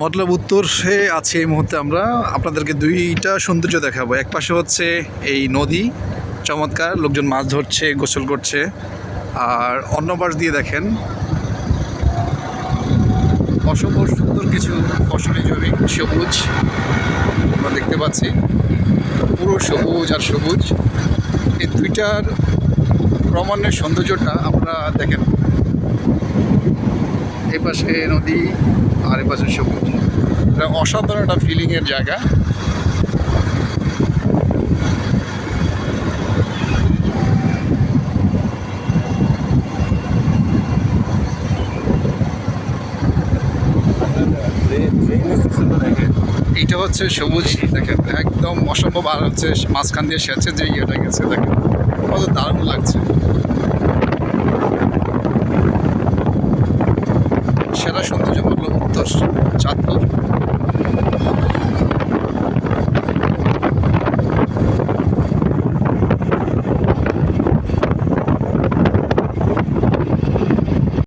মতলব উত্তর সে আছে এই মুহূর্তে আমরা। আপনাদেরকে দুইটা সৌন্দর্য দেখাবো। এক পাশে হচ্ছে এই নদী, চমৎকার, লোকজন মাছ ধরছে, গোসল করছে। আর অন্য পাশ দিয়ে দেখেন, অসম্ভব সুন্দর কিছু ফসলি জমি, সবুজ, আমরা দেখতে পাচ্ছি। পুরো সবুজ আর সবুজ। এই দুইটার ক্রমান্বয়ের সৌন্দর্যটা আমরা দেখেন। এই পাশে নদী আর পাশে সবুজ। এটা অসাধারণ একটা ফিলিংয়ের জায়গা। এইটা হচ্ছে সবুজ, দেখেন, একদম অসম্ভব। আর হচ্ছে মাঝখান দিয়ে সেচে যে ইয়েটা গেছে, দেখেন, কত দারুণ লাগছে। সেরা সৌন্দর্য বলল উত্তর চাঁদপুর।